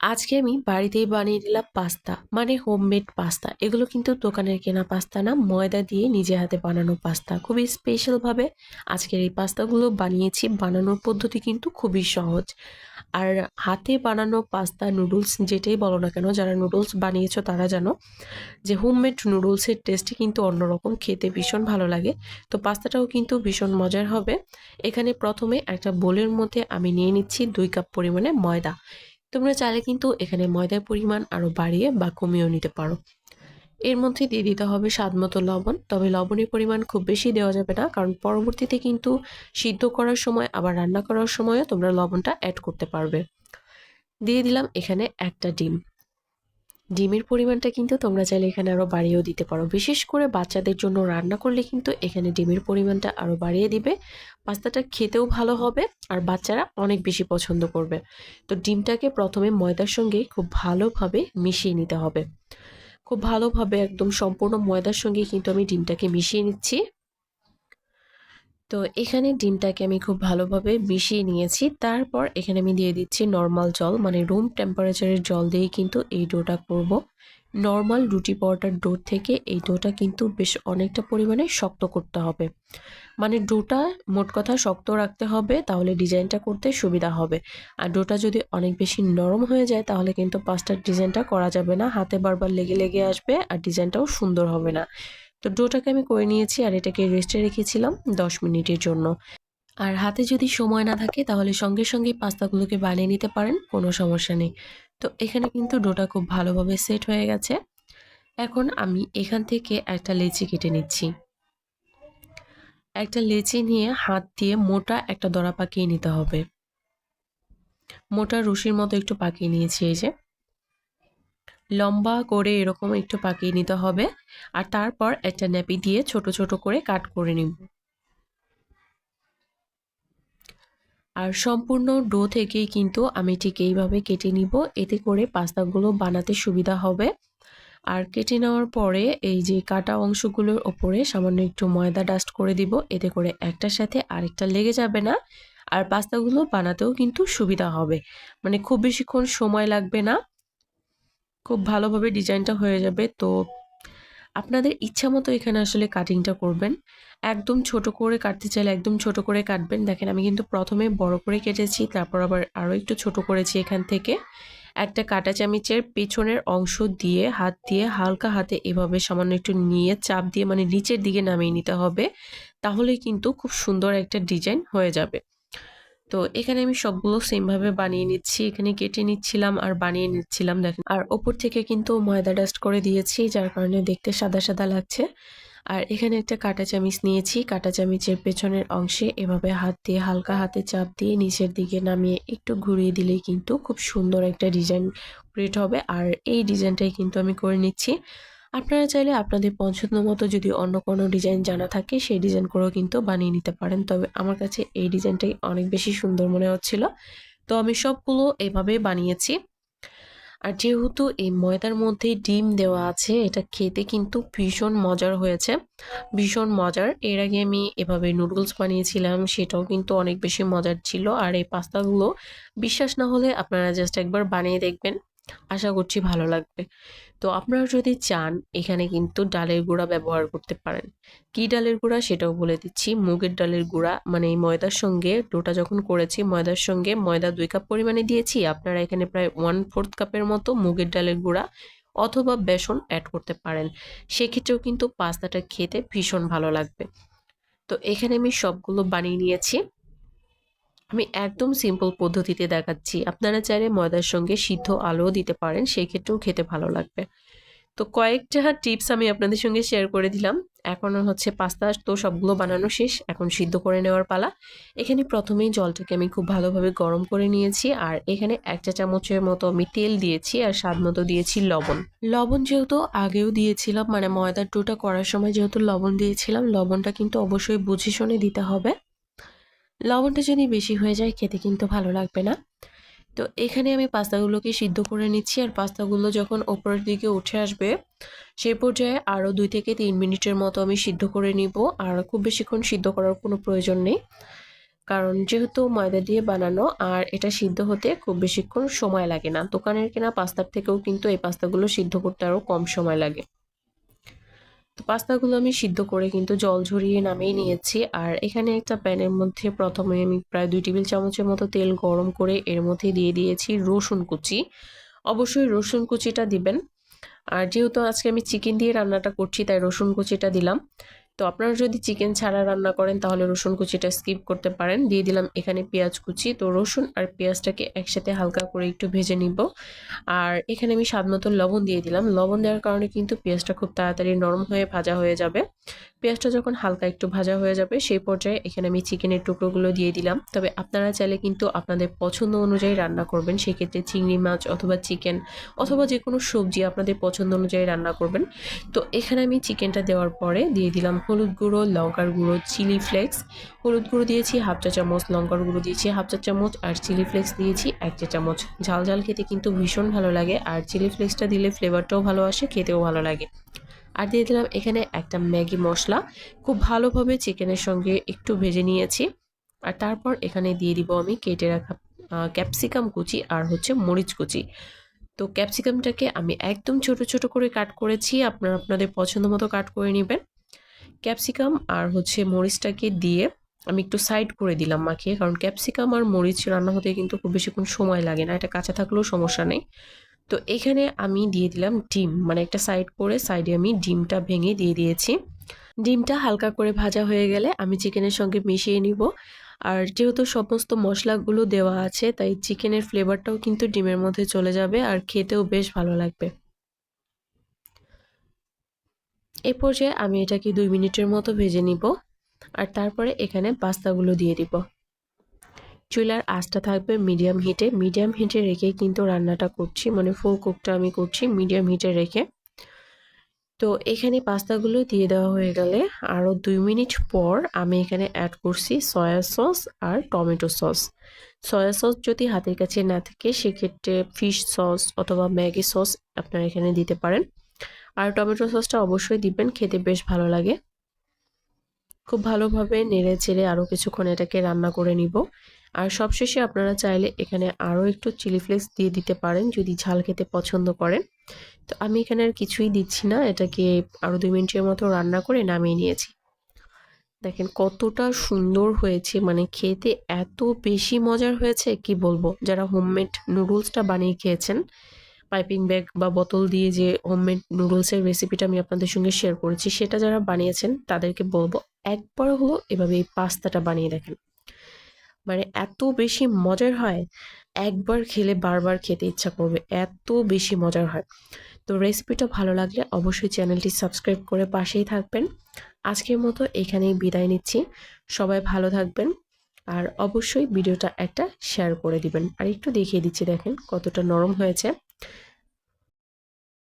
আজকে আমি বাড়িতেই বানিয়ে দিলাম পাস্তা মানে হোমমেড পাস্তা। এগুলো কিন্তু দোকানের কেনা পাস্তা না, ময়দা দিয়ে নিজে হাতে বানানো পাস্তা। খুবই স্পেশালভাবে আজকের এই পাস্তাগুলো বানিয়েছি। বানানোর পদ্ধতি কিন্তু খুবই সহজ। আর হাতে বানানো পাস্তা নুডলস যেটাই বলো না কেন, যারা নুডলস বানিয়েছো তারা জানো যে হোমমেড নুডলসের টেস্টই কিন্তু অন্যরকম, খেতে ভীষণ ভালো লাগে। তো পাস্তাটাও কিন্তু ভীষণ মজার হবে। এখানে প্রথমে একটা বোলের মধ্যে আমি নিয়ে নিচ্ছি দুই কাপ পরিমাণে ময়দা। তোমরা চাইলে কিন্তু এখানে ময়দার পরিমাণ আরও বাড়িয়ে বা কমিয়েও নিতে পারো। এর মধ্যে দিয়ে দিতে হবে স্বাদ মতো লবণ, তবে লবণের পরিমাণ খুব বেশি দেওয়া যাবে না, কারণ পরবর্তীতে কিন্তু সিদ্ধ করার সময়, আবার রান্না করার সময়ও তোমরা লবণটা অ্যাড করতে পারবে। দিয়ে দিলাম এখানে একটা ডিম। ডিমের পরিমাণটা কিন্তু তোমরা চাইলে এখানে আরও বাড়িয়েও দিতে পারো। বিশেষ করে বাচ্চাদের জন্য রান্না করলে কিন্তু এখানে ডিমের পরিমাণটা আরও বাড়িয়ে দিবে। পাস্তাটা খেতেও ভালো হবে আর বাচ্চারা অনেক বেশি পছন্দ করবে। তো ডিমটাকে প্রথমে ময়দার সঙ্গে খুব ভালোভাবে মিশিয়ে নিতে হবে। খুব ভালোভাবে একদম সম্পূর্ণ ময়দার সঙ্গে কিন্তু আমি ডিমটাকে মিশিয়ে নিচ্ছি। তো এখানে ডিমটাকে আমি খুব ভালোভাবে মিশিয়ে নিয়েছি। তারপর এখানে আমি দিয়ে দিচ্ছি নর্মাল জল মানে রুম টেম্পারেচারের জল দিয়েই কিন্তু এই ডোটা করব। নর্মাল রুটি পরোটার ডো থেকে এই ডোটা কিন্তু বেশ অনেকটা পরিমাণে শক্ত করতে হবে। মানে ডোটা মোট কথা শক্ত রাখতে হবে, তাহলে ডিজাইনটা করতে সুবিধা হবে। আর ডোটা যদি অনেক বেশি নরম হয়ে যায়, তাহলে কিন্তু পাস্তার ডিজাইনটা করা যাবে না। হাতে বারবার লেগে লেগে আসবে আর ডিজাইনটাও সুন্দর হবে না। তো ডোটাকে আমি করে নিয়েছি আর এটাকে রেস্টে রেখেছিলাম দশ মিনিটের জন্য। আর হাতে যদি সময় না থাকে তাহলে সঙ্গে সঙ্গে পাস্তাগুলোকে বানিয়ে নিতে পারেন, কোনো সমস্যা নেই। তো এখানে কিন্তু ডোটা খুব ভালোভাবে সেট হয়ে গেছে। এখন আমি এখান থেকে একটা লেচি কেটে নিচ্ছি। একটা লেচি নিয়ে হাত দিয়ে মোটা একটা দড়া পাকিয়ে নিতে হবে। মোটা রুশির মতো একটু পাকিয়ে নিয়েছি এই যে। লম্বা করে এরকম একটু পাকিয়ে নিতে হবে। আর তারপর একটা ন্যাপি দিয়ে ছোট ছোট করে কাট করে নিব। আর সম্পূর্ণ ডো থেকেই কিন্তু আমি ঠিক এইভাবে কেটে নিব। এতে করে পাস্তাগুলো বানাতে সুবিধা হবে। আর কেটে নেওয়ার পরে এই যে কাটা অংশগুলোর ওপরে সামান্য একটু ময়দা ডাস্ট করে দিব। এতে করে একটার সাথে আরেকটা লেগে যাবে না। আর পাস্তাগুলো বানাতেও কিন্তু সুবিধা হবে। মানে খুব বেশিক্ষণ সময় লাগবে না। খুব ভালোভাবে ডিজাইনটা হয়ে যাবে। তো আপনাদের ইচ্ছা মতো এখানে আসলে কাটিংটা করবেন। একদম ছোট করে কাটতে চাইলে একদম ছোট করে কাটবেন। দেখেন, আমি কিন্তু প্রথমে বড় করে কেটেছি, তারপর আবার আরও একটু ছোট করেছি এখান থেকে। একটা কাটা চামিচের পেছনের অংশ দিয়ে, হাত দিয়ে হালকা হাতে এভাবে সামান্য একটু নিয়ে চাপ দিয়ে মানে নিচের দিকে নামিয়ে নিতে হবে। তাহলেই কিন্তু খুব সুন্দর একটা ডিজাইন হয়ে যাবে। তো এখানে আমি সবগুলো সেমভাবে বানিয়ে নিচ্ছি। এখানে কেটে নিচ্ছিলাম আর বানিয়ে নিচ্ছিলাম, দেখেন। আর ওপর থেকে কিন্তু ময়দা ডাস্ট করে দিয়েছি, যার কারণে দেখতে সাদা সাদা লাগছে। আর এখানে একটা কাটা চামিচ নিয়েছি। কাটা চামিচের পেছনের অংশে এভাবে হাত দিয়ে, হালকা হাতে চাপ দিয়ে নিচের দিকে নামিয়ে একটু ঘুরিয়ে দিলেই কিন্তু খুব সুন্দর একটা ডিজাইন ক্রিয়েট হবে। আর এই ডিজাইনটাই কিন্তু আমি করে নিচ্ছি। আপনারা চাইলে আপনাদের পছন্দ মতো যদি অন্য কোনো ডিজাইন জানা থাকে, সেই ডিজাইন করেও কিন্তু বানিয়ে নিতে পারেন। তবে আমার কাছে এই ডিজাইনটাই অনেক বেশি সুন্দর মনে হচ্ছিল। তো আমি সবগুলো এভাবে বানিয়েছি। আর যেহেতু এই ময়দার মধ্যে ডিম দেওয়া আছে, এটা খেতে কিন্তু ভীষণ মজার হয়েছে। ভীষণ মজার। এর আগে আমি এভাবে নুডলস বানিয়েছিলাম, সেটাও কিন্তু অনেক বেশি মজার ছিল। আর এই পাস্তাগুলো, বিশ্বাস না হলে আপনারা জাস্ট একবার বানিয়ে দেখবেন। আশা করছি ভালো লাগবে। তো আপনারা যদি চান, এখানে কিন্তু ডালের গুঁড়া ব্যবহার করতে পারেন। কি ডালের গুঁড়া সেটাও বলে দিচ্ছি। মুগের ডালের গুঁড়া মানে এই ময়দার সঙ্গে ডোটা যখন করেছি, ময়দার সঙ্গে ময়দা দুই কাপ পরিমাণে দিয়েছি। আপনারা এখানে প্রায় ওয়ান ফোর্থ কাপের মতো মুগের ডালের গুঁড়া অথবা বেসন অ্যাড করতে পারেন। সেক্ষেত্রেও কিন্তু পাস্তাটা খেতে ভীষণ ভালো লাগবে। তো এখানে আমি সবগুলো বানিয়ে নিয়েছি। আমি একদম সিম্পল পদ্ধতিতে দেখাচ্ছি। আপনারা চাইলে ময়দার সঙ্গে সিদ্ধ আলুও দিতে পারেন, সেই ক্ষেত্রেও খেতে ভালো লাগবে। তো কয়েকটা টিপস আমি আপনাদের সঙ্গে শেয়ার করে দিলাম। এখন হচ্ছে পাস্তা তো সবগুলো বানানো শেষ। এখন সিদ্ধ করে নেওয়ার পালা। এখানে প্রথমেই জলটাকে আমি খুব ভালোভাবে গরম করে নিয়েছি আর এখানে একটা চামচের মতো আমি তেল দিয়েছি আর স্বাদ মতো দিয়েছি লবণ। লবণ যেহেতু আগেও দিয়েছিলাম মানে ময়দার ডোটা করার সময় যেহেতু লবণ দিয়েছিলাম, লবণটা কিন্তু অবশ্যই বুঝে শুনে দিতে হবে। লবণটা যদি বেশি হয়ে যায়, খেতে কিন্তু ভালো লাগবে না। তো এখানে আমি পাস্তাগুলোকে সিদ্ধ করে নিচ্ছি, আর পাস্তাগুলো যখন ওপরের দিকে উঠে আসবে সেই পর্যায়ে আরও দুই থেকে তিন মিনিটের মতো আমি সিদ্ধ করে নিব, আর খুব বেশিক্ষণ সিদ্ধ করার কোনো প্রয়োজন নেই। কারণ যেহেতু ময়দা দিয়ে বানানো, আর এটা সিদ্ধ হতে খুব বেশিক্ষণ সময় লাগে না। দোকানের কেনা পাস্তার থেকেও কিন্তু এই পাস্তাগুলো সিদ্ধ করতে আরও কম সময় লাগে। তো পাস্তাগুলো আমি সিদ্ধ করে কিন্তু জল ঝরিয়ে নামিয়ে নিয়েছি। আর এখানে একটা প্যানের মধ্যে প্রথমে আমি প্রায় দুই টেবিল চামচের মতো তেল গরম করে এর মধ্যে দিয়ে দিয়েছি রসুন কুচি। অবশ্যই রসুন কুচিটা দিবেন। আর যেহেতু আজকে আমি চিকেন দিয়ে রান্নাটা করছি, তাই রসুন কুচিটা দিলাম। তো আপনারা যদি চিকেন ছাড়া রান্না করেন, তাহলে রসুন কুচিটা স্কিপ করতে পারেন। দিয়ে দিলাম এখানে পেঁয়াজ কুচি। তো রসুন আর পেঁয়াজটাকে একসাথে হালকা করে একটু ভেজে নিব। আর এখানে আমি স্বাদ মতো লবণ দিয়ে দিলাম। লবণ দেওয়ার কারণে কিন্তু পেঁয়াজটা খুব তাড়াতাড়ি নরম হয়ে ভাজা হয়ে যাবে। পেঁয়াজটা যখন হালকা একটু ভাজা হয়ে যাবে, সেই পর্যায়ে এখানে আমি চিকেনের টুকরোগুলো দিয়ে দিলাম। তবে আপনারা চাইলে কিন্তু আপনাদের পছন্দ অনুযায়ী রান্না করবেন, সেক্ষেত্রে চিংড়ি মাছ অথবা চিকেন অথবা যে কোনো সবজি আপনাদের পছন্দ অনুযায়ী রান্না করবেন। তো এখানে আমি চিকেনটা দেওয়ার পরে দিয়ে দিলাম হলুদ গুঁড়ো, লঙ্কার গুঁড়ো, চিলি ফ্লেক্স। হলুদ গুঁড়ো দিয়েছি, হাফ চা চামচ লঙ্কার গুঁড়ো দিয়েছি, হাফ চা চামচ আর চিলি ফ্লেক্স দিয়েছি, এক চা চামচ। ঝাল ঝাল খেতে কিন্তু ভীষণ ভালো লাগে, আর চিলি ফ্লেক্সটা দিলে ফ্লেভারটাও ভালো আসে, খেতেও ভালো লাগে। আর দিয়ে দিলাম এখানে একটা ম্যাগি মশলা। খুব ভালোভাবে চিকেনের সঙ্গে একটু ভেজে নিয়েছি। আর তারপর এখানে দিয়ে দিব আমি কেটে রাখা ক্যাপসিকাম কুচি আর হচ্ছে মরিচ কুচি। তো ক্যাপসিকামটাকে আমি একদম ছোট ছোট করে কাট করেছি, আপনারা আপনাদের পছন্দ মতো কাট করে নেবেন। ক্যাপসিকাম আর হচ্ছে মরিচটাকে দিয়ে আমি একটু সাইড করে দিলাম মাখিয়ে, কারণ ক্যাপসিকাম আর মরিচ রান্না হতে কিন্তু খুব বেশিক্ষণ সময় লাগে না, এটা কাঁচা থাকলেও সমস্যা নেই। তো এখানে আমি দিয়ে দিলাম ডিম। মানে একটা সাইড করে সাইডে আমি ডিমটা ভেঙে দিয়ে দিয়েছি। ডিমটা হালকা করে ভাজা হয়ে গেলে আমি চিকেনের সঙ্গে মিশিয়ে নিব। আর যেহেতু সমস্ত মশলাগুলো দেওয়া আছে, তাই চিকেনের ফ্লেভারটাও কিন্তু ডিমের মধ্যে চলে যাবে আর খেতেও বেশ ভালো লাগবে। এ পর্যায়ে আমি এটাকে দুই মিনিটের মতো ভেজে নিব। আর তারপরে এখানে পাস্তাগুলো দিয়ে দিব। চুলার আঁচটা থাকবে মিডিয়াম হিটে মিডিয়াম হিটে রেখে কিন্তু রান্নাটা করছি। মানে ফুল কুকটা আমি করছি মিডিয়াম হিটে রেখে। তো এখানে পাস্তাগুলো দিয়ে দেওয়া হয়ে গেলে আরও দুই মিনিট পর আমি এখানে অ্যাড করছি সয়া সস আর টমেটো সস সয়া সস যদি হাতের কাছে না থাকে, সেক্ষেত্রে ফিশ সস অথবা ম্যাগি সস আপনারা এখানে দিতে পারেন। আর টমেটো সসটা অবশ্যই দিবেন, খেতে বেশ ভালো লাগে। খুব ভালোভাবে নেড়ে চেড়ে আরও কিছুক্ষণ এটাকে রান্না করে নিব। আর সবশেষে আপনারা চাইলে এখানে আরও একটু চিলি ফ্লেক্স দিয়ে দিতে পারেন যদি ঝাল খেতে পছন্দ করেন। তো আমি এখানে আর কিছুই দিচ্ছি না, এটাকে আরও দুই মিনিটের মতো রান্না করে নামিয়ে নিয়েছি। দেখেন কতটা সুন্দর হয়েছে মানে খেতে এত বেশি মজার হয়েছে, কি বলব? যারা হোমমেড নুডলসটা বানিয়ে খেয়েছেন, পাইপিং ব্যাগ বা বোতল দিয়ে যে হোমমেড নুডলসের রেসিপিটা আমি আপনাদের সঙ্গে শেয়ার করেছি, সেটা যারা বানিয়েছেন, তাদেরকে বলব একবার হলো এভাবে এই পাস্তাটা বানিয়ে দেখেন। মানে এত বেশি মজার হয়, একবার খেলে বারবার খেতে ইচ্ছা করবে, এত বেশি মজার হয়। তো রেসিপিটা ভালো লাগলে অবশ্যই চ্যানেলটি সাবস্ক্রাইব করে পাশেই থাকবেন। আজকের মতো এখানেই বিদায় নিচ্ছি। সবাই ভালো থাকবেন আর অবশ্যই ভিডিওটা একটা শেয়ার করে দিবেন। আর একটু দেখিয়ে দিচ্ছি দেখেন কতটা নরম হয়েছে।